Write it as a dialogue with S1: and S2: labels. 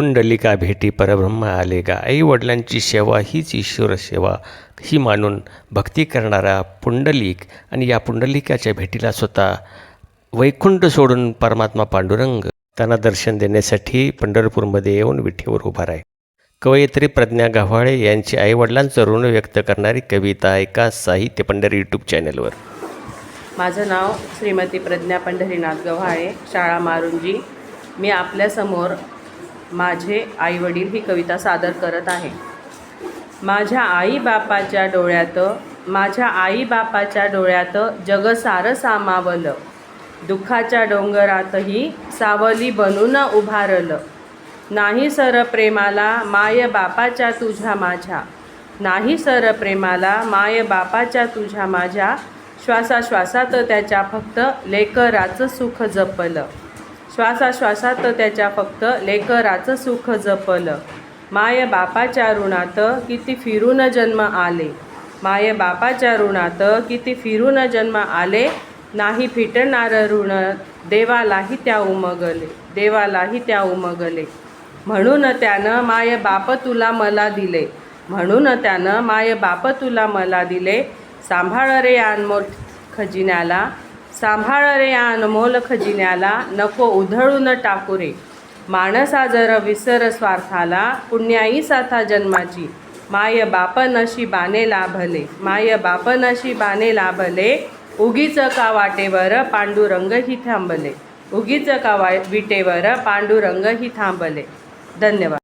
S1: पुंडलिका भेटी परब्रह्म आले गा आई वडिलांची सेवा हीच ईश्वर सेवा. ही मानून भक्ती करणारा पुंडलिक आणि या पुंडलिकाच्या भेटीला स्वतः वैकुंठ सोडून परमात्मा पांडुरंग त्यांना दर्शन देण्यासाठी पंढरपूरमध्ये येऊन विठीवर उभा राहील कवयित्री प्रज्ञा गव्हाळे यांची आईवडिलांचं ऋण व्यक्त करणारी कविता एका साहित्य पंढरी यूट्यूब चॅनलवर
S2: माझं नाव श्रीमती प्रज्ञा पंढरीनाथ गव्हाळे शाळा मारुंजी. मी आपल्यासमोर माझे आईवडील ही कविता सादर करत आहे. माझ्या आईबापाच्या डोळ्यात माझ्या आईबापाच्या डोळ्यात जग सारं सामावलं. दुःखाच्या डोंगरातही सावली बनून उभारलं. नाही सर प्रेमाला माय बापाच्या तुझ्या माझ्या. नाही सर प्रेमाला माय बापाच्या तुझ्या माझ्या. श्वासाश्वासात त्याच्या फक्त लेकराचं सुख जपलं. श्वासाश्वासात त्याच्या फक्त लेकराचं सुख जपलं. माय बापाच्या ऋणात किती फिरून जन्म आले. माय बापाच्या ऋणात किती फिरून जन्म आले. नाही फिटणार ऋण देवालाही त्या उमगले देवालाही त्या उमगले. म्हणून त्यानं माय बाप तुला मला दिले. म्हणून त्यानं माय बाप तुला मला दिले. सांभाळ रे या अनमोल खजिन्याला. सांभाळ रे या अनमोल खजिन्याला नको उधळून टाकू रे माणसा जर विसर स्वार्थाला पुण्याई साथा जन्माची. माय बाप नशिबाने लाभले माय बाप नशिबाने लाभले. उगीच का वाटेवर पांडुरंग ही थांबले. उगीच का वा विटेवर पांडुरंग ही थांबले. धन्यवाद.